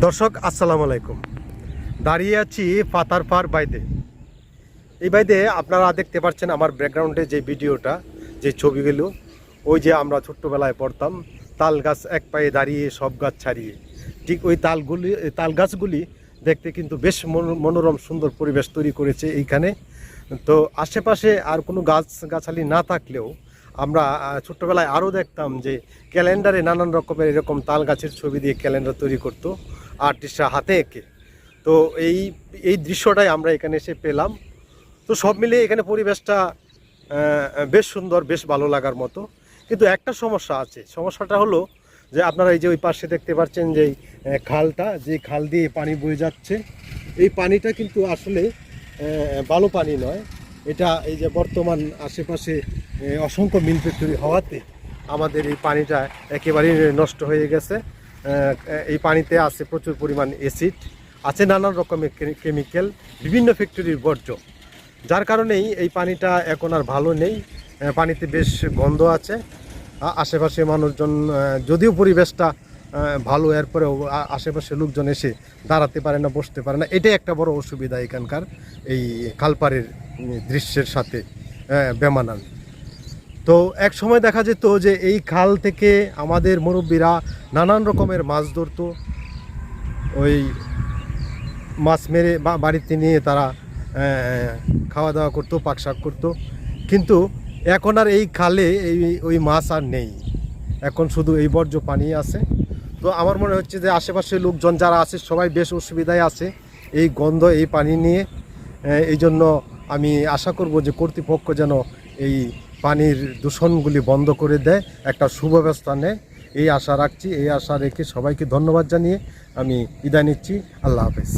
দর্শক, আসসালামু আলাইকুম। দাঁড়িয়ে আছি পাতার পার বাইদে এই বাইদে আপনারা দেখতে পাচ্ছেন আমার ব্যাকগ্রাউন্ডে যে ভিডিওটা, যে ছবিগুলো, ওই যে আমরা ছোট্টবেলায় পড়তাম, তাল গাছ এক পায়ে দাঁড়িয়ে, সব গাছ ছাড়িয়ে। ঠিক ওই তালগুলি তাল গাছগুলি দেখতে কিন্তু বেশ মনো- মনোরম, সুন্দর পরিবেশ তৈরি করেছে এইখানে। তো আশেপাশে আর কোনো গাছ, গাছালি না থাকলেও আমরা ছোট্টবেলায় আরও দেখতাম যে ক্যালেন্ডারে নানান রকমের এরকম তাল গাছের ছবি দিয়ে ক্যালেন্ডার তৈরি করতো। আর্টিস্টরা হাতে এঁকে। তো এই এই দৃশ্যটাই আমরা এখানে এসে পেলাম। তো সব মিলিয়ে এখানে পরিবেশটা বেশ সুন্দর, বেশ ভালো লাগার মতো। কিন্তু একটা সমস্যা আছে। সমস্যাটা হলো যে আপনারা এই যে ওই পাশে দেখতে পাচ্ছেন যে খালটা, যে খাল দিয়ে পানি বয়ে যাচ্ছে। এই পানিটা কিন্তু আসলে ভালো পানি নয়। এটা এই যে বর্তমান আশেপাশে অসংখ্য মিল ফ্যাক্টরি হওয়াতে আমাদের এই পানিটা একেবারেই নষ্ট হয়ে গেছে। এই পানিতে আছে প্রচুর পরিমাণ অ্যাসিড আছে নানান রকমের কেমিক্যাল বিভিন্ন ফ্যাক্টরির বর্জ্য। যার কারণেই এই পানিটা এখন আর ভালো নেই। পানিতে বেশ গন্ধ আছে। আশেপাশে মানুষজন যদিও পরিবেশটা ভালো এরপরেও আশেপাশে লোকজন এসে দাঁড়াতে পারে না বসতে পারে না। এটাই একটা বড় অসুবিধা এখানকার এই উম, দৃশ্যের সাথে বেমানান। তো এক সময় দেখা যেত যে এই খাল থেকে আমাদের মুরব্বীরা নানান রকমের মাছ ধরতো। ওই মাছ মেরে বাড়িতে নিয়ে তারা খাওয়া দাওয়া করতো পাক শাক করতো। কিন্তু এখন আর এই খালে এই, ওই মাছ আর নেই। এখন শুধু এই বর্জ্য পানি আছে। তো আমার মনে হচ্ছে যে আশেপাশে লোকজন যারা আছে, সবাই বেশ অসুবিধায় আছে এই গন্ধ, এই পানি নিয়ে। এই জন্য আমি আশা করব যে কর্তৃপক্ষ যেন এই পানির দূষণগুলি বন্ধ করে দেয়। একটা সুব্যবস্থা নেয় এই আশা রাখছি, এই আশা রেখে সবাইকে ধন্যবাদ জানিয়ে আমি বিদায় নিচ্ছি। আল্লাহ হাফেজ।